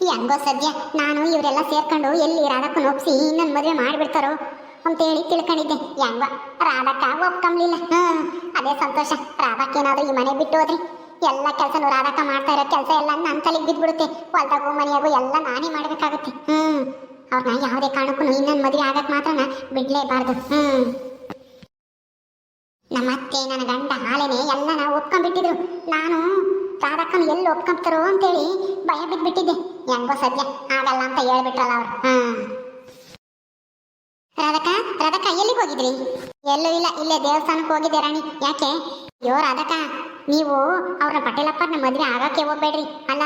ಹೆಂಗೋ ಸದ್ಯ ನಾನು ಇವರೆಲ್ಲ ಸೇರ್ಕೊಂಡು ಎಲ್ಲಿ ರಾಧಕ್ಕನ ಒಪ್ಸಿ ಮದ್ವೆ ಮದುವೆ ಮಾಡಿಬಿಡ್ತಾರೋ ಅಂತೇಳಿ ತಿಳ್ಕೊಂಡಿದ್ದೆ. ಹೆಂಗ ರಾಧಕ್ಕ ಒಪ್ಕೊಂಬ್ಲಿಲ್ಲ ಅದೇ ಸಂತೋಷ. ರಾಧಕ್ಕೇನಾದ್ರೂ ಈ ಮನೆ ಬಿಟ್ಟು ಹೋದ್ರಿ. ಎಲ್ಲ ಕೆಲಸನು ರಾಧಕ್ಕ ಮಾಡ್ತಾ ಇರೋ ಕೆಲಸ ಎಲ್ಲ ನನ್ನ ತಲೆಗೆ ಬಿದ್ಬಿಡುತ್ತೆ. ಹೊಲ್ದಾಗೂ ಮನೆಯಾಗು ಎಲ್ಲ ನಾನೇ ಮಾಡ್ಬೇಕಾಗುತ್ತೆ. ಹ್ಮ್ ಅವ್ರನ್ನ ಯಾವುದೇ ಕಾರಣಕ್ಕೂ ಇನ್ನೊಂದ್ ಮದುವೆ ಆಗಕ್ ಮಾತ್ರನ ಬಿಡ್ಲೇಬಾರ್ದು. ಹ್ಮ್. ನಮ್ಮ ಅತ್ತೆ, ನನ್ನ ಗಂಡ, ಹಾಲೇನೆ ಎಲ್ಲ ನಾವು ಒಪ್ಕೊಂಡ್ಬಿಟ್ಟಿದ್ರು. ನಾನು ರಾಧಕ್ಕನ ಎಲ್ಲಿ ಒಪ್ಕೊಂಬ್ತಾರೋ ಅಂತೇಳಿ ಭಯ ಬಿದ್ಬಿಟ್ಟಿದ್ದೆ. ಹೆಂಗೋ ಸದ್ಯ ಆಗಲ್ಲ ಅಂತ ಹೇಳ್ಬಿಟ್ರಲ್ಲ ಅವ್ರು. ಹ್ಮ್ ರಾಧಕ ಎಲ್ಲಿಗೆ ಹೋಗಿದ್ರಿ? ಎಲ್ಲೂ ಇಲ್ಲ, ಇಲ್ಲೇ ದೇವಸ್ಥಾನಕ್ಕೆ ಹೋಗಿದ್ದೆ ರಾಣಿ. ಯಾಕೆ? ಅಯ್ಯೋ, ರಾಧಕ, ನೀವು ಅವ್ರ ಪಟೇಲಪ್ಪನ ಮದ್ವೆ ಆಗಕ್ಕೆ ಹೋಗ್ಬೇಡ್ರಿ. ಅಲ್ಲ,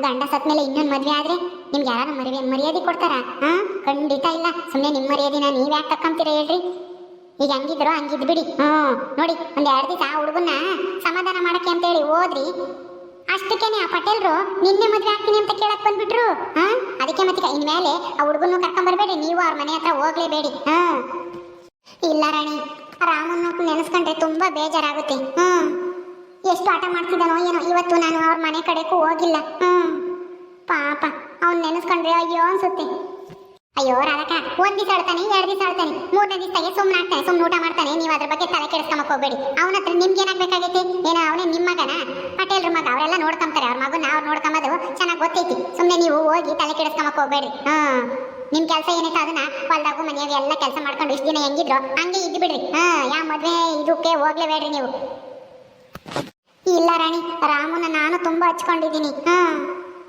ಗಂಡ ಸತ್ ಮೇಲೆ ಇನ್ನೊಂದು ಮದ್ವೆ ಆದ್ರೆ ನಿಮ್ಗೆ ಯಾರು ಮರ್ಯಾದೆ ಮರ್ಯಾದೆ ಕೊಡ್ತಾರ? ಹಾ? ಖಂಡಿತ ಇಲ್ಲ. ಸುಮ್ಮನೆ ನಿಮ್ಮ ಮರ್ಯಾದಿನ ನೀವ್ ಯಾಕೆ ತಕ್ಕಂತೀರ ಹೇಳ್ರಿ? ಈಗ ಹಂಗಿದ್ರು ಹಂಗಿದ್ ಬಿಡಿ ಹ್ಮ್. ನೋಡಿ ಒಂದ್ ಎರಡು ದಿವಸ ಹುಡುಗನ್ನ ಸಮಾಧಾನ ಮಾಡಕ್ಕೆ ಅಂತೇಳಿ ಹೋದ್ರಿ. ಅಷ್ಟಕ್ಕೇನೆ ಆ ಪಟೇಲ್ರು, ನಿನ್ನೆ ಮದುವೆ ಆಗ್ತೀನಿ ಅಂತ ಕೇಳಕ್ ಬಂದ್ಬಿಟ್ರು. ಅದಕ್ಕೆ ಮತ್ತೆ ಇನ್ಮೇಲೆ ಆ ಹುಡುಗನ್ನು ಕರ್ಕೊಂಡ್ ಬರ್ಬೇಡಿ, ನೀವು ಅವ್ರ ಮನೆ ಹತ್ರ ಹೋಗ್ಲೇಬೇಡಿ. ಹಾ ಇಲ್ಲ ರಾಣಿ, ರಾಮನ್ನ ನೆನೆಸ್ಕೊಂಡ್ರೆ ತುಂಬಾ ಬೇಜಾರಾಗುತ್ತೆ. ಎಷ್ಟು ಆಟ ಮಾಡ್ತಿದ್ದಾನೋ ಏನೋ, ಇವತ್ತು ನಾನು ಅವ್ರ ಮನೆ ಕಡೆಗೂ ಹೋಗಿಲ್ಲ. ಹ್ಮ್ ಪಾಪ, ಅವ್ನು ನೆನೆಸ್ಕೊಂಡ್ರೆ ಅಯ್ಯೋ ಅನ್ಸುತ್ತೆ. ಅಯ್ಯೋ ರಾಧಕ ಒಂದ್ ದಿವಸ ಆಡ್ತಾನೆ ಎರಡ್ ದಿವಸ ಆಡ್ತಾನೆ ಮೂರನೇ ದಿವಸಕ್ಕೆ ಸುಮ್ಮನೆ ಆಗ್ತಾನೆ ಸುಮ್ಮನೆ ಊಟ ಮಾಡ್ತಾನೆ. ನೀವು ಅದ್ರ ಬಗ್ಗೆ ತಲೆ ಕೆಡಿಸ್ಕೊಂಬಕ್ ಹೋಗ್ಬೇಡಿ. ಅವನ ಹತ್ರ ನಿಮ್ಗೆ ಏನಾಗ್ಬೇಕಾಗೈತಿ? ಏನೋ ಅವನೇ ನಿಮ್ಮ ಮಗನ? ಪಟೇಲ್ರ ಮಗ, ಅವರೆಲ್ಲ ನೋಡ್ಕೊಂತಾರೆ ಅವ್ರ ಮಗನ ಅವ್ರು ನೋಡ್ಕೊಂಬದು ಚೆನ್ನಾಗಿ ಗೊತ್ತೈತಿ. ಸುಮ್ಮನೆ ನೀವು ಹೋಗಿ ತಲೆ ಕೆಡಿಸ್ಕೊಂಬಕ್ ಹೋಗ್ಬೇಡಿ. ಹಾ ನಿಮ್ ಕೆಲಸ ಏನೈತೆ ಅದನ್ನ ಹೊಲ್ದಾಗು ಮನೆಯಾಗ ಎಲ್ಲ ಕೆಲಸ ಮಾಡ್ಕೊಂಡು ಇಷ್ಟು ದಿನ ಹೆಂಗಿದ್ರು ಹಂಗೆ ಇದ್ದು ಬಿಡ್ರಿ. ಹಾ ಯಾವ ಮದ್ವೆ ಇದಕ್ಕೆ ಹೋಗ್ಲೇಬೇಡ್ರಿ ನೀವು. ಇಲ್ಲ ರಾಣಿ, ರಾಮನ ನಾನು ತುಂಬಾ ಹಚ್ಕೊಂಡಿದ್ದೀನಿ. ಹಾ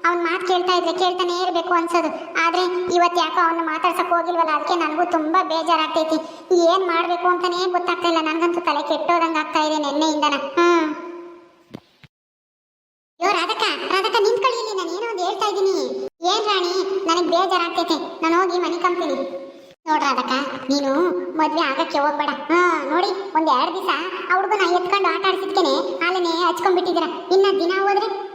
ಅವ್ನ್ ಮಾತು ಕೇಳ್ತಾ ಇದ್ರೆ ಕೇಳ್ತಾನೆ ಇರಬೇಕು ಅನ್ಸೋದು. ಆದ್ರೆ ಇವತ್ತು ಯಾಕೋ ಅವನ್ನ ಮಾತಾಡ್ಸಕ್ ಹೋಗಿಲ್ವಲ್ಲ? ಅದಕ್ಕೆ ನನಗೂ ತುಂಬಾ ಬೇಜಾರಾಗ್ತೈತಿ. ಏನು ಮಾಡಬೇಕು ಅಂತಲೇ ಗೊತ್ತಾಗ್ತಾ ಇಲ್ಲ. ನನಗಂತೂ ತಲೆ ಕೆಟ್ಟೋದಂಗೆ ಆಗ್ತಾ ಇದೆ ನೆನ್ನೆಯಿಂದ ಯೋ ಅಯ್ಯೋ ರಾಧಕ್ಕ ರಾಧಕ್ಕ, ನಿಂತ್ಕೊಳ್ಳಿ ಇಲ್ಲಿ. ನಾನು ಏನೋ ಒಂದು ಹೇಳ್ತಾ ಇದ್ದೀನಿ. ಏನ್ ರಾಣಿ? ನನಗೆ ಬೇಜಾರಾಗ್ತೈತೆ. ನಾನು ಹೋಗಿ ಮನೆ ಕಂತೀನಿ ನೋಡ್ರ ಅದಕ್ಕ ನೀನು ಮದ್ವೆ ಆಗಕ್ಕೆ ಹೋಗ್ಬೇಡ. ಹಾ, ನೋಡಿ, ಒಂದ್ ಎರಡು ದಿವಸ ಆ ಹುಡುಗನ ಎತ್ಕೊಂಡು ಆಟ ಆಡ್ಸಿದ್ಕೇನೆ ಹಾಲನೆ ಹಚ್ಕೊಂಡ್ಬಿಟ್ಟಿದ್ದೀರ. ಇನ್ನ ದಿನ ಹೋದ್ರೆ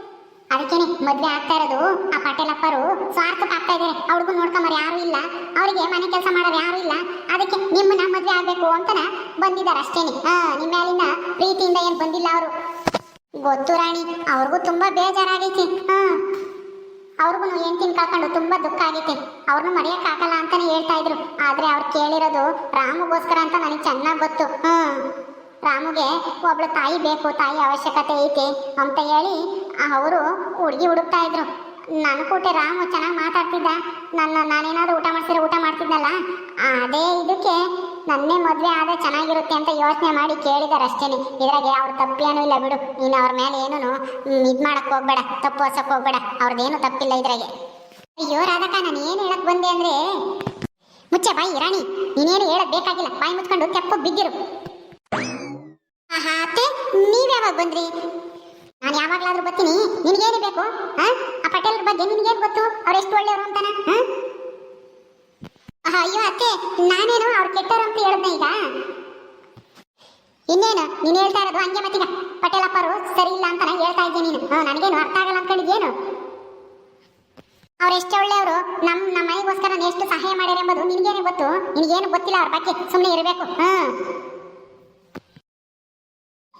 ಅದಕ್ಕೇನೆ ಮದ್ವೆ ಆಗ್ತಾ ಇರೋದು, ಆ ಪಟೇಲಪ್ಪರು ಸ್ವಾರ್ಥಕ್ಕೆ ಆಗ್ತಾ ಇದಾರೆ ಅವ್ರಿಗೂ ನೋಡ್ಕೊಂಬರ್ ಯಾರು ಇಲ್ಲ. ಅವರಿಗೆ ಮನೆ ಕೆಲಸ ಮಾಡೋರು ಯಾರು ಇಲ್ಲ. ಅದಕ್ಕೆ ನಿಮ್ಮನ್ನ ಮದ್ವೆ ಆಗ್ಬೇಕು ಅಂತನ ಬಂದಿದ್ದಾರೆ ಅಷ್ಟೇನೆ. ಹಾ, ನಿಮ್ಮ ಮೇಲಿನ ಪ್ರೀತಿಯಿಂದ ಏನ್ ಬಂದಿಲ್ಲ ಅವರು. ಗೊತ್ತು ರಾಣಿ, ಅವ್ರಿಗೂ ತುಂಬಾ ಬೇಜಾರಾಗೈತಿ. ಹಾ, ಅವ್ರಿಗೂ ಹೆಂಡ್ತಿನ ಕಾಕೊಂಡು ತುಂಬಾ ದುಃಖ ಆಗೈತೆ. ಅವ್ರನ್ನ ಮರೆಯಕ್ ಆಗಲ್ಲ ಅಂತಾನೆ ಹೇಳ್ತಾ ಇದ್ರು. ಆದ್ರೆ ಅವ್ರು ಕೇಳಿರೋದು ರಾಮಗೋಸ್ಕರ ಅಂತ ನನಗೆ ಚೆನ್ನಾಗಿ ಗೊತ್ತು. ಹ್ಮ್ ರಾಮುಗೆ ಒಬ್ಳು ತಾಯಿ ಬೇಕು, ತಾಯಿ ಅವಶ್ಯಕತೆ ಐತೆ ಅಂತ ಹೇಳಿ ಅವರು ಹುಡುಗಿ ಹುಡುಕ್ತಾ ಇದ್ರು. ನನ್ನ ಕೂಟೆ ರಾಮು ಚೆನ್ನಾಗಿ ಮಾತಾಡ್ತಿದ್ದ. ನನ್ನ, ನಾನೇನಾದ್ರೂ ಊಟ ಮಾಡ್ಸಿದ್ರೆ ಊಟ ಮಾಡ್ತಿದ್ದಲ್ಲ ಅದೇ ಇದಕ್ಕೆ ನನ್ನೇ ಮದುವೆ ಆದ್ರೆ ಚೆನ್ನಾಗಿರುತ್ತೆ ಅಂತ ಯೋಚನೆ ಮಾಡಿ ಕೇಳಿದಾರೆ ಅಷ್ಟೇನೆ. ಇದ್ರಾಗೆ ಅವ್ರ ತಪ್ಪೇನೂ ಇಲ್ಲ ಬಿಡು. ನೀನು ಅವ್ರ ಮೇಲೆ ಏನೂ ಇದು ಮಾಡಕ್ ಹೋಗ್ಬೇಡ. ತಪ್ಪು ಹೊಸಕ್ ಹೋಗ್ಬೇಡ. ಅವ್ರದ್ದೇನು ತಪ್ಪಿಲ್ಲ ಇದ್ರಾಗೆ. ಅಯ್ಯೋ ರಾಧಕ ನಾನು ಏನು ಹೇಳಕ್ ಬಂದೆ ಅಂದ್ರೆ? ಮುಚ್ಚೆ, ಬಾಯಿ, ರಾಣಿ. ನೀನೇನು ಹೇಳಕ್ ಬೇಕಾಗಿಲ್ಲ. ಬಾಯಿ ಮುಚ್ಕೊಂಡು ತೆಪ್ಪು ಬಿದ್ದಿರು. ನೀವ್ ಯಾವಾಗ ಬಂದ್ರಿ? ಯಾವಾಗ್ಲಾದ್ರೂ ಬರ್ತೀನಿ. ನಿನಗೇನು ಬೇಕು, ಆ? ಪಟೇಲ್ ಬಗ್ಗೆ ನಿನಗೇನು ಗೊತ್ತು? ಅವ್ರು ಎಷ್ಟು ಒಳ್ಳೆಯವರು ಅಂತಾನೆ ಅಯ್ಯೋ ಅತ್ತೆ, ನಾನೇನು ಅವ್ರು ಕೆಟ್ಟವರು ಅಂತ ಹೇಳಿದ್ನ ಈಗ? ಇನ್ನೇನು, ನೀನು ಹೇಳ್ತಾ ಇರೋದು ಹಂಗೆ ಮತ್ತೀಗ. ಪಟೇಲಪ್ಪರು ಸರಿ ಇಲ್ಲ ಅಂತ ಹೇಳ್ತಾ ಇದ್ದೀನಿ ನೀನು. ನನಗೇನು ಅರ್ಥ ಆಗಲ್ಲ ಅನ್ಕೊಂಡಿದ್ಯೇನು? ಅವ್ರು ಎಷ್ಟು ಒಳ್ಳೆಯವರು ನಮ್ಮ ನಮ್ಮ ಮನೆಗೋಸ್ಕರ ಎಷ್ಟು ಸಹಾಯ ಮಾಡ್ಯಾರೆ ಎಂಬುದು ನಿನಗೇನು ಗೊತ್ತು? ನಿನಗೇನು ಗೊತ್ತಿಲ್ಲ ಅವ್ರ ಬಗ್ಗೆ ಸುಮ್ಮನೆ ಇರಬೇಕು, ಹಾ?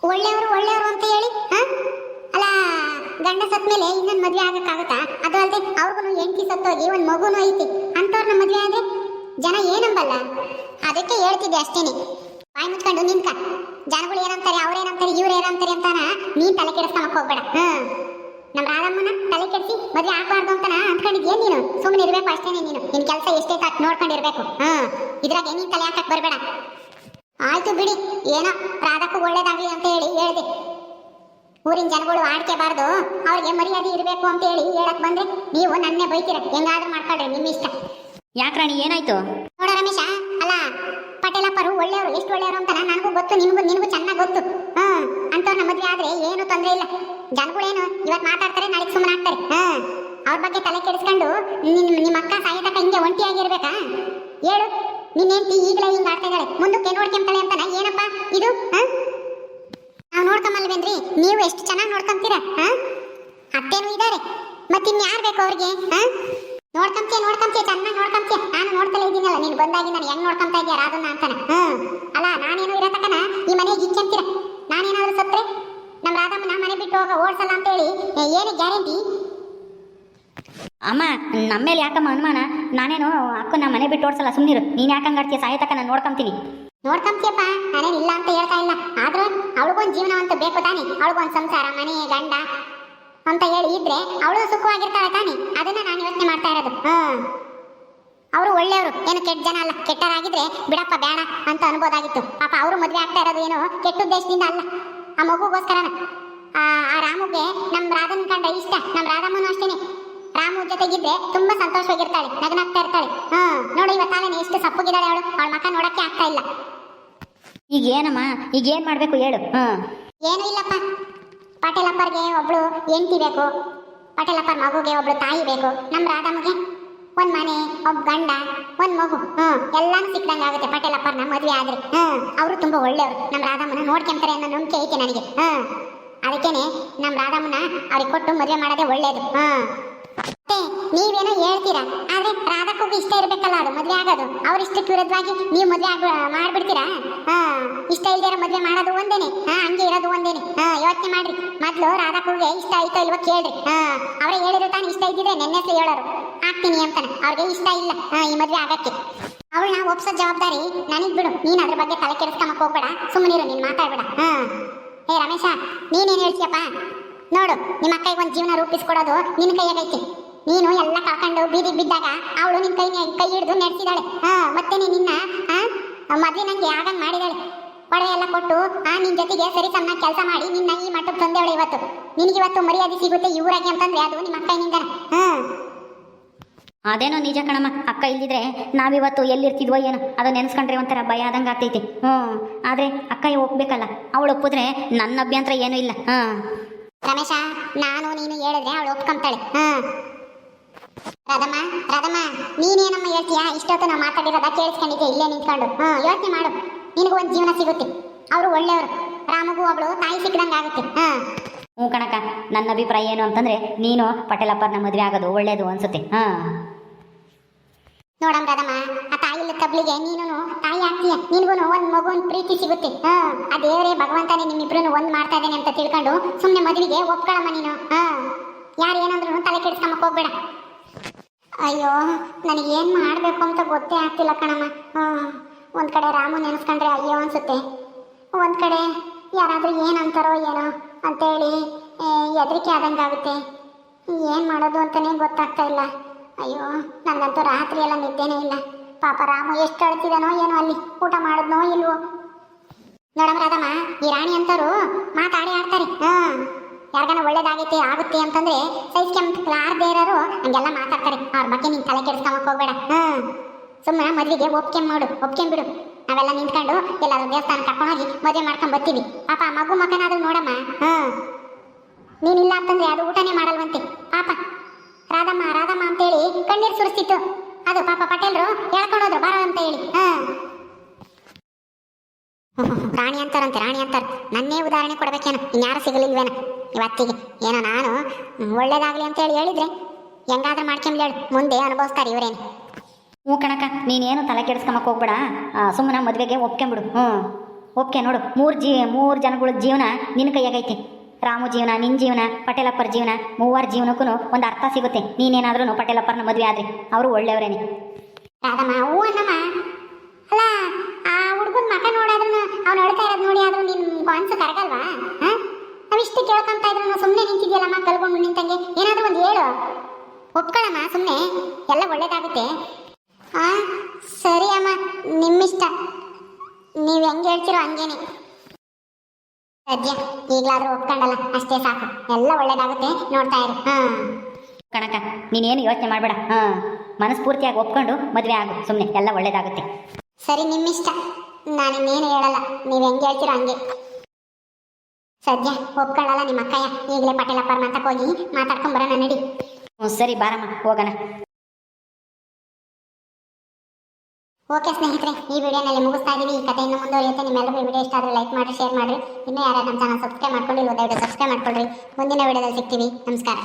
ಒಳ್ಳೆಯವರು ಒಳ್ಳೆಯವರು ಅಂತ ಹೇಳಿ, ಹಾ? ಗಂಡ ಸತ್ ಮೇಲೆ ಇನ್ನೊಂದು ಮದ್ವೆ ಆಗಕ್ಕಾಗತ್ತಾ? ಅದು ಅಲ್ಲದೆ ಅವ್ರಿಗೂ ಹೆಂಡತಿ ಸತ್ತೋಗಿ ಒಂದು ಮಗುನೂ ಐತಿ. ಅಂಥವ್ರನ್ನ ಮದ್ವೆ ಆದ್ರೆ ಜನ ಏನಂಬಲ್ಲ? ಅದಕ್ಕೆ ಹೇಳ್ತಿದ್ದೆ ಅಷ್ಟೇನೆ. ಬಾಯಿ ಮುಚ್ಕೊಂಡು ನಿಂತ ಜನಗಳು ಏನಂತಾರೆ ಅವ್ರೇನಂತಾರೆ ಇವ್ರು ಏನಂತಾರೆ ಅಂತಾನ ನೀನ್ ತಲೆ ಕೆಡಿಸ್ಕೊಳಕ್ ಹೋಗ್ಬೇಡ. ಹ್ಮ್. ನಮ್ಮ ರಾಧಮ್ಮನ ತಲೆ ಕೆಡಿಸಿ ಮದ್ವೆ ಆಗ್ಬಾರ್ದು ಅಂತಾನ ಅಂದ್ಕೊಂಡಿದ್ಯೇನ್ ನೀನು? ಸುಮ್ಮನೆ ಇರ್ಬೇಕು ಅಷ್ಟೇನೆ ನೀನು. ನಿನ್ ಕೆಲಸ ಎಷ್ಟೇ ಅಷ್ಟು ನೋಡ್ಕೊಂಡಿರ್ಬೇಕು. ಹಾ ಇದ್ರಾಗ ನೀನ್ ತಲೆ ಹಾಕಕ್ ಬರ್ಬೇಡ. ಆಯ್ತು ಬಿಡಿ. ಏನೋ ರಾಧಕ್ಕೂ ಒಳ್ಳೇದಾಗ್ಲಿ ಅಂತ ಹೇಳಿ ಹೇಳ್ದೆ. ಊರಿನ ಜನಗಳು ಆಡ್ಕೆಬಾರ್ದು ಅವ್ರಿಗೆ ಮರ್ಯಾದೆ ಇರಬೇಕು ಅಂತ ಹೇಳಿ ಹೇಳಕ್ ಬಂದ್ರೆ ನೀವು ನನ್ನೇ ಬೈತೀರ. ಹೆಂಗಾದ್ರೂ ಮಾಡ್ಕೊಳ್ರಿ ನಿಮ್ಮ ಇಷ್ಟ. ಯಾಕ್ರಾಣಿ ಏನಾಯ್ತು? ನೋಡ ರಮೇಶ ಅಲ್ಲ ಪಟೇಲಪ್ಪರು ಒಳ್ಳೆಯವರು ಎಷ್ಟು ಒಳ್ಳೆಯವರು ಅಂತ ನನಗೂ ಗೊತ್ತು ನಿನಗೂ ನಿನಗೂ ಚೆನ್ನಾಗಿ ಗೊತ್ತು. ಹಾ ಅಂತವ್ರ ಮದ್ವೆ ಆದ್ರೆ ಏನು ತೊಂದರೆ ಇಲ್ಲ. ಜನಗಳೇನು ಇವತ್ತು ಮಾತಾಡ್ತಾರೆ ನಾಳೆ ಸುಮ್ಮನೆ ಆಗ್ತಾರೆ. ಹಾ ಅವ್ರ ಬಗ್ಗೆ ತಲೆ ಕೆಡಿಸ್ಕೊಂಡು ನಿನ್ ನಿಮ್ಮ ಅಕ್ಕ ಸಾಯತಕ್ಕ ಹಿಂಗೆ ಒಂಟಿಯಾಗಿರ್ಬೇಕಾ ಹೇಳು ನಿನ್ನ ಈಗಲೇ ಹಿಂಗೆ ಆಡ್ತಾ ಇದ್ದಾಳೆ. ಮುಂದಕ್ಕೆ ನೋಡ್ಕೊಂತಾಳೆ ಅಂತಾನೆ? ಏನಪ್ಪ ಇದು ಹಾ ನೋಡ್ಕೊಂಬಲ್ವೇನ್ರಿ ನೀವು ಎಷ್ಟು ಚೆನ್ನಾಗಿ ನೋಡ್ಕೊಂತೀರ, ಹಾ? ಅತ್ತೇನು ಇದ್ದಾರೆ ಮತ್ತಿನ್ಯಾರು ಬೇಕು ಅವ್ರಿಗೆ, ಹಾ? ನೋಡ್ಕೊಂತೀಯ ನೋಡ್ಕೊಂತೀಯ, ಚೆನ್ನಾಗಿ ನೋಡ್ಕೊಂತೀಯ. ನಾನು ನೋಡ್ತಲೇ ಇದ್ದೀನಲ್ಲ, ನೀನು ಬಂದಾಗಿ ನಾನು ಹೆಂಗ್ ನೋಡ್ಕೊಂತಾ ಇದೀಯ ರಾಧನ ಅಂತಾನೆ ಹ್ಮ್ ಅಲ್ಲ, ನಾನೇನು ಇರತಕ್ಕನ ಈ ಮನೆಗೆ ಇಚ್ಚಂತೀರ ನಾನೇನಾದ್ರು ಸತ್ರೆ? ನಮ್ಮ ರಾಧಮ್ಮನ ಮನೆ ಬಿಟ್ಟು ಹೋಗ ಓಡ್ಸಲ್ಲ ಅಂತ ಹೇಳಿ ಏನು ಗ್ಯಾರಂಟಿ? ಅಮ್ಮ ನಮ್ಮ ಮೇಲೆ ಯಾಕಮ್ಮ ಅನುಮಾನ? ನಾನೇನು ಅಕ್ಕನ ಮನೆ ಬಿಟ್ಟು ಓಡಿಸಲ್ಲ ಸುಮ್ಮನಿರು ನೀನು ಯಾಕೆ ಹಂಗಾಡ್ತೀಯ ಸಾಯತಕ್ಕ ನಾನು ನೋಡ್ಕೊಂತೀನಿ. ನೋಡ್ಕೊಂತೀಯಪ್ಪ ನಾನೇನು ಇಲ್ಲ ಅಂತ ಹೇಳ್ತಾ ಇಲ್ಲ. ಆದ್ರೂ ಅವಳಿಗೊಂದು ಜೀವನ ಅಂತ ಬೇಕು ತಾನೆ. ಅವಳಿಗೊಂದು ಸಂಸಾರ, ಮನೆ, ಗಂಡ ಅಂತ ಹೇಳಿ ಇದ್ರೆ ಅವಳು ಸುಖವಾಗಿರ್ತಾಳೆ ತಾನೆ. ಅದನ್ನ ನಾನು ಯೋಚನೆ ಮಾಡ್ತಾ ಇರೋದು. ಹ್ಮ್ ಅವರು ಒಳ್ಳೆಯವರು. ಏನು ಕೆಟ್ಟ ಜನ ಅಲ್ಲ. ಕೆಟ್ಟರಾಗಿದ್ರೆ ಬಿಡಪ್ಪ, ಬೇಡ ಅಂತ ಅನ್ಬೋದಾಗಿತ್ತು. ಪಾಪ ಅವರು ಮದುವೆ ಆಗ್ತಾ ಇರೋದು ಏನು ಕೆಟ್ಟ ಉದ್ದೇಶದಿಂದ ಅಲ್ಲ. ಆ ಮಗುಗೋಸ್ಕರನ. ಆ ರಾಮುಗೆ ನಮ್ಮ ರಾಧನ್ ಕಂಡ ಇಷ್ಟ. ನಮ್ಮ ರಾಧಮ್ಮನು ಅಷ್ಟೇನೆ. ರಾಮು ಜೊತೆಗಿದ್ರೆ ತುಂಬಾ ಸಂತೋಷವಾಗಿರ್ತಾಳೆ. ನಗನಾಗ್ತಾ ಇರ್ತಾಳೆ. ಹ್ಮ್ ನೋಡಿ, ಇವತ್ತಾಲೇನೆ ಎಷ್ಟು ಸಪ್ಪಗಿದ್ದಾಳೆ ಅವಳು. ಅವಳ ಮಕ್ಕ ನೋಡಕ್ಕೆ ಆಗ್ತಾ ಇಲ್ಲ. ಈಗ ಏನಮ್ಮ? ಈಗ ಏನು ಮಾಡಬೇಕು ಹೇಳು. ಹಾಂ ಏನೂ ಇಲ್ಲಪ್ಪ. ಪಟೇಲಪ್ಪರ್ಗೆ ಒಬ್ಳು ಹೆಂಡತಿ ಬೇಕು. ಪಟೇಲಪ್ಪರ್ ಮಗುಗೆ ಒಬ್ಳು ತಾಯಿ ಬೇಕು. ನಮ್ಮ ರಾಧಮ್ಮಗೆ ಒಂದ್ ಮನೆ ಒಬ್ಬ ಗಂಡ, ಒಂದ್ ಮಗು. ಹ್ಞೂ ಎಲ್ಲಾನು ಸಿಕ್ಕದಂಗ ಆಗುತ್ತೆ ಪಟೇಲಪ್ಪರ್ನ ಮದ್ವೆ ಆದ್ರೆ. ಹ್ಞೂ ಅವರು ತುಂಬಾ ಒಳ್ಳೆಯವರು. ನಮ್ಮ ರಾಧಮ್ಮನ ನೋಡ್ಕೊಂತಾರೆ ಅನ್ನೋ ನಂಬಿಕೆ ಐತೆ ನನಗೆ. ಹ್ಞೂ ಅದಕ್ಕೇನೆ ನಮ್ಮ ರಾಧಮ್ಮನ ಅವ್ರಿಗೆ ಕೊಟ್ಟು ಮದುವೆ ಮಾಡೋದೇ ಹ್ಮ್. ಮತ್ತೆ ನೀವೇನೋ ಹೇಳ್ತೀರಾ? ಆದ್ರೆ ರಾಧಕ್ಕೂ ಇಷ್ಟ ಇರ್ಬೇಕಲ್ಲ ಅದು, ಮದ್ವೆ ಆಗೋದು. ಅವ್ರ ಇಷ್ಟಕ್ಕೆ ವಿರುದ್ಧವಾಗಿ ನೀವು ಮದ್ವೆ ಆಗ ಮಾಡ್ಬಿಡ್ತೀರಾ? ಹಾ, ಇಷ್ಟ ಇಲ್ದಿರ ಮದ್ವೆ ಮಾಡೋದು ಒಂದೇನೆ. ಹಾ, ಹಂಗೆ ಇರೋದು ಒಂದೇನೆ. ಹಾ, ಯೋಚನೆ ಮಾಡ್ರಿ. ಮೊದ್ಲು ರಾಧಕ್ಕೂಗೆ ಇಷ್ಟ ಆಯ್ತೋ ಇಲ್ವೋ ಕೇಳ್ರಿ. ಹಾ, ಅವರೇ ಹೇಳಿದ್ರು ತಾನು ಇಷ್ಟ ಇದ್ದಿದ್ರೆ ನೆನ್ನೆ ಹೇಳೋರು. ಆಗ್ತೀನಿ ಅಂತಾನೆ ಅವ್ರಿಗೆ ಇಷ್ಟ ಇಲ್ಲ, ಹಾ, ಈ ಮದ್ವೆ ಆಗಕ್ಕೆ. ಅವಳನ್ನ ಒಪ್ಸೋ ಜವಾಬ್ದಾರಿ ನನಗ್ ಬಿಡು. ನೀನ್ ಅದ್ರ ಬಗ್ಗೆ ತಲೆ ಕೆಡಿಸ್ಕೊಂಬಕ್ ಹೋಗ್ಬೇಡ. ಸುಮ್ಮನಿರು ನೀನ್ ಮಾತಾಡ್ಬೇಡ. ಹಾ. ಏ ರಮೇಶ ನೀನೇನ್ ಹೇಳ್ತೀಯಪ್ಪ? ನೋಡು, ನಿಮ್ಮ ಅಕ್ಕಗೆ ಒಂದು ಜೀವನ ರೂಪಿಸ್ಕೊಡೋದು ನಿನ್ನ ಕೈಯಾಗೈತಿ. ನೀನು ಎಲ್ಲ ಕಾಕೊಂಡು ಬೀದಿ ಬಿದ್ದಾಗ ಅವಳು ನಿನ್ನ ಕೈ ಕೈ ಹಿಡಿದು ನಡೆಸಿದಾಳೆ. ಹಾ ಮತ್ತೆ ನಿನ್ನ ಮದ್ವೆ ನಂಗೆ ಆಗಂಗ್ ಮಾಡಿದಾಳೆ. ಒಡವೆ ಎಲ್ಲ ಕೊಟ್ಟು ಆ ನಿನ್ ಜೊತೆಗೆ ಸರಿ ಸಮ ಕೆಲಸ ಮಾಡಿ ನಿನ್ನ ಈ ಮಟ್ಟಕ್ಕೆ ತಂದೆವಳೆ ಇವತ್ತು. ನಿನಗೆ ಇವತ್ತು ಮರ್ಯಾದೆ ಸಿಗುತ್ತೆ ಇವರಾಗಿ ಅಂತಂದ್ರೆ ಅದು ನಿಮ್ಮ ಅಕ್ಕನಿಂದ ಹಾ. ಅದೇನೋ ನಿಜ ಕಣಮ್ಮ ಅಕ್ಕ ಇಲ್ಲಿದ್ರೆ ನಾವಿವತ್ತು ಎಲ್ಲಿರ್ತಿದ್ವೋ ಏನೋ ಅದು ನೆನೆಸ್ಕೊಂಡ್ರೆ ಒಂಥರ ಭಯ ಆದಂಗೆ ಆಗ್ತೈತಿ. ಹ್ಞೂ ಆದರೆ ಅಕ್ಕ ಒಪ್ಬೇಕಲ್ಲ ಅವಳು ಒಪ್ಪಿದ್ರೆ ನನ್ನ ಅಭ್ಯಂತರ ಏನೂ ಇಲ್ಲ. ಹಾಂ. ರಮೇಶ ನಾನು ನೀನು ಹೇಳಿದ್ರೆ ಅವಳು ಒಪ್ಕೊಂತಾಳೆ. ಹಾ. ರಾಧಮ್ಮ ರಾಧಮ್ಮ ನೀನೇನಮ್ಮ ಹೇಳ್ತೀಯಾ? ಇಷ್ಟೊತ್ತು ನಾವು ಮಾತಾಡಿರೋದ ಕೇಳಿಸ್ಕೊಂಡಿದ್ದೆ ಇಲ್ಲೇ ನಿಂತ್ಕೊಂಡು. ಹಾ ಯೋಚನೆ ಮಾಡು. ನಿನಗೂ ಒಂದು ಜೀವನ ಸಿಗುತ್ತೆ. ಅವರು ಒಳ್ಳೆಯವರು. ರಾಮಗೂ ಅವಳು ತಾಯಿ ಸಿಕ್ಕದಂಗೆ ಆಗುತ್ತೆ. ಹಾ. ಹ್ಞೂ ಕಣಕ ನನ್ನ ಅಭಿಪ್ರಾಯ ಏನು ಅಂತಂದರೆ ನೀನು ಪಟೇಲಪ್ಪನ ಮದುವೆ ಆಗೋದು ಒಳ್ಳೇದು ಅನ್ಸುತ್ತೆ. ಹಾಂ. ನೋಡಮ್ಮ ರಾಧಮ್ಮ ಆ ತಾಯಿ ಇಲ್ಲ ತಬ್ಲಿಗೆ ನೀನು ತಾಯಿ ಆಗ್ತೀಯ. ನಿನ್ಗೂ ಒಂದ್ ಮಗುವಿನ ಪ್ರೀತಿ ಸಿಗುತ್ತೆ. ಹಾ. ಆ ದೇವರೇ ಭಗವಂತನೇ ನಿಮ್ಮಿಬ್ರು ಒಂದ್ ಮಾಡ್ತಾ ಇದ್ದಾನೆ ಅಂತ ತಿಳ್ಕೊಂಡು ಸುಮ್ಮನೆ ಮದುವೆಗೆ ಒಪ್ಕೊಳ್ಳಮ್ಮ ನೀನು. ಹಾ. ಯಾರು ಏನಂದ್ರು ತಲೆ ಕೆಡಿಸ್ಕೊಂಬಕ್ಕೆ ಹೋಗ್ಬೇಡ. ಅಯ್ಯೋ, ನನಗೆ ಏನ್ ಮಾಡ್ಬೇಕು ಅಂತ ಗೊತ್ತೇ ಆಗ್ತಿಲ್ಲ ಕಣಮ್ಮ. ಒಂದ್ ಕಡೆ ರಾಮು ನೆನೆಸ್ಕೊಂಡ್ರೆ ಅಯ್ಯೋ ಅನ್ಸುತ್ತೆ. ಒಂದ್ ಕಡೆ ಯಾರಾದ್ರೂ ಏನ್ ಅಂತಾರೋ ಏನೋ ಅಂತೇಳಿ ಹೆದರಿಕೆ ಆದಂಗಾಗುತ್ತೆ ಏನ್ ಮಾಡೋದು ಅಂತಾನೆ ಗೊತ್ತಾಗ್ತಾ ಇಲ್ಲ. ಅಯ್ಯೋ, ನನಗಂತೂ ರಾತ್ರಿ ಎಲ್ಲ ನಿದ್ದೆನೇ ಇಲ್ಲ. ಪಾಪ ರಾಮು ಎಷ್ಟು ಅಳ್ತಿದಾನೋ ಏನೋ ಅಲ್ಲಿ, ಊಟ ಮಾಡಿದ್ನೋ ಇಲ್ವೋ. ನೋಡಮ್ಮ ರಾಧಮ್ಮ, ಈ ರಾಣಿ ಅಂತಾರು ಮಾತಾಡಿ ಆಡ್ತಾರೆ. ಹ್ಮ್, ಯಾರಿಗಾನ ಒಳ್ಳೇದಾಗೈತೆ, ಆಗುತ್ತೆ ಅಂತಂದ್ರೆ ಸಹಿಸ್ಕೊಂಬಾರ್ದೇ ಇರೋರು ಹಂಗೆಲ್ಲ ಮಾತಾಡ್ತಾರೆ ಅವ್ರ ಬಗ್ಗೆ ನೀನು ತಲೆ ಕೆಡಿಸ್ಕೊಂಬಕ್ ಹೋಗ್ಬೇಡ ಹಾ ಸುಮ್ಮನೆ ಮದುವೆಗೆ ಒಪ್ಕೆ ಮಾಡು ಒಪ್ಕೊಂಡ್ಬಿಡು ನಾವೆಲ್ಲ ನಿಂತ್ಕೊಂಡು ಎಲ್ಲಾದ್ರೂ ದೇವಸ್ಥಾನ ಕರ್ಕೊಂಡೋಗಿ ಮದುವೆ ಮಾಡ್ಕೊಂಡ್ ಬರ್ತೀವಿ ಪಾಪ ಮಗು ಮಗು ಮಗನಾದ್ರೂ ನೋಡಮ್ಮ ಹಾ ನೀನಿಲ್ಲ ಅಂತಂದ್ರೆ ಅದು ಊಟನೇ ಮಾಡಲ್ವಂತೆ ಪಾಪ ರಾಧಮ್ಮ ರಾಧಮ್ಮ ಅಂತೇಳಿ ಕಣ್ಣೀರು ಸುರಿಸ್ತಿತ್ತು ಅದು ಪಾಪ ಪಟೇಲ್ರು ಹೇಳ್ಕೊಂಡೋದ್ರು ಬಾರೋ ಅಂತ ಹೇಳಿ ಹಾ ರಾಣಿ ಅಂತಾರಂತೆ ರಾಣಿ ಅಂತಾರ ನನ್ನೇ ಉದಾಹರಣೆ ಕೊಡ್ಬೇಕೇನೋ ಇನ್ಯಾರು ಸಿಗಲಿಲ್ವೇನ ಇವತ್ತಿಗೆ ಏನೋ ನಾನು ಹ್ಮ್, ಒಳ್ಳೇದಾಗ್ಲಿ ಅಂತ ಹೇಳಿ ಹೇಳಿದ್ರೆ ಹೆಂಗಾದ್ರೂ ಮಾಡ್ಕೊಂಬ್ಲಿ ಹೇಳಿ. ಮುಂದೆ ಅನುಭವಿಸ್ತಾರೆ ಇವರೇನು. ಹ್ಞೂ ಕಣಕ್ಕ ನೀನೇನು ತಲೆ ಕೆಡಿಸ್ಕೊಂಬಕ್ಕೆ ಹೋಗ್ಬೇಡ. ಸುಮ್ಮನೆ ಮದುವೆಗೆ ಒಪ್ಕೊಂಬಿಡು. ಹ್ಞೂ. ಓಕೆ ನೋಡು. ಮೂರು ಜೀ ಮೂರು ಜನಗಳ ಜೀವನ ನಿನ್ನ ಕೈಯಾಗೈತಿ. ರಾಮು ಜೀವನ ನಿನ್ನ ಜೀವನ ಪಟೇಲಪ್ಪರ ಜೀವನ ಮೂವರ ಜೀವನಕ್ಕೂ ಒಂದು ಅರ್ಥ ಸಿಗುತ್ತೆ. ನೀನೇನಾದ್ರೂ ಪಟೇಲಪ್ಪರನ್ನ ಮದುವೆ ಆದ್ರಿ ಅವರು ಒಳ್ಳೆಯವರೇನೆ. ರಾಧಮ್ಮ ಹೂ ಅನ್ನಮ್ಮ. ಅಲ್ಲ ಆ ಹುಡುಗನ ಮಕ ನೋಡಾದ್ರೂ ಅವ್ನು ಅಳ್ತಾ ಇರೋದು ನೋಡಿ ಆದ್ರೂ ನಿನ್ ಮನ್ಸು ಕರಗಲ್ವಾ ಹಾ ನಾವಿಷ್ಟು ಕೇಳ್ಕೊಂತ ಇದ್ರು ಸುಮ್ಮನೆ ನಿಂತಿದ್ಯಲ್ಲಮ್ಮ ಕಲ್ಕೊಂಡು ನಿಂತಂಗೆ? ಏನಾದ್ರೂ ಒಂದು ಹೇಳು. ಒಪ್ಕೊಳ್ಳಮ್ಮ ಸುಮ್ಮನೆ ಎಲ್ಲ ಒಳ್ಳೇದಾಗುತ್ತೆ. ಹಾ ಸರಿ ಅಮ್ಮ ನಿಮ್ಮಿಷ್ಟ. ನೀವು ಹೆಂಗೆ ಹೇಳ್ತಿರೋ ಹಂಗೇನೆ. ಸದ್ಯ ಈಗಲಾದರೂ ಒಪ್ಕೊಂಡಲ್ಲ ಅಷ್ಟೇ ಸಾಕು. ಎಲ್ಲ ಒಳ್ಳೇದಾಗುತ್ತೆ ನೋಡ್ತಾ ಇರು. ಹಾ. ಕಣಕ ನೀನೇನು ಯೋಚನೆ ಮಾಡಬೇಡ. ಹಾಂ ಮನಸ್ಫೂರ್ತಿಯಾಗಿ ಒಪ್ಕೊಂಡು ಮದುವೆ ಆಗು. ಸುಮ್ಮನೆ ಎಲ್ಲ ಒಳ್ಳೇದಾಗುತ್ತೆ. ಸರಿ ನಿಮ್ಮಿಷ್ಟ. ನಾನಿನ್ನೇನು ಹೇಳಲ್ಲ. ನೀವು ಹೆಂಗೆ ಹೇಳ್ತಿರೋ ಹಂಗೆ. ಸದ್ಯ ಒಪ್ಕೊಳ್ಳಲ್ಲ ನಿಮ್ಮ ಅಕ್ಕಯ್ಯ. ಈಗಲೇ ಪಟೇಲ ಪರಮಂತಕ್ಕೆ ಹೋಗಿ ಮಾತಾಡ್ಕೊಂಡ್ ಬರೋಣ ನಡಿ. ಹ್ಞೂ ಸರಿ ಬಾರಮ್ಮ ಹೋಗೋಣ. ಓಕೆ ಸ್ನೇಹಿತರೆ ಈ ವಿಡಿಯೋನಲ್ಲಿ ಮುಗಿಸ್ತಾ ಇದ್ದೀವಿ ಈ ಕಥೆಯನ್ನು ಮುಂದುವರಿಯುತ್ತೆ. ಈ ವಿಡಿಯೋ ಇಷ್ಟ ಆದರೆ ಲೈಕ್ ಮಾಡಿ ಶೇರ್ ಮಾಡಿ ಇನ್ನೂ ಯಾರು ನಮ್ಮ ಚಾನಲ್ ಸಬ್ಸ್ಕ್ರೈಬ್ ಮಾಡ್ಕೊಂಡಿಲ್ಲ ದಯವಿಟ್ಟು ಸಬ್ಸ್ಕ್ರೈಬ್ ಮಾಡ್ಕೊಳ್ರಿ. ಮುಂದಿನ ವಿಡಿಯೋದಲ್ಲಿ ಸಿಗ್ತೀವಿ. ನಮಸ್ಕಾರ.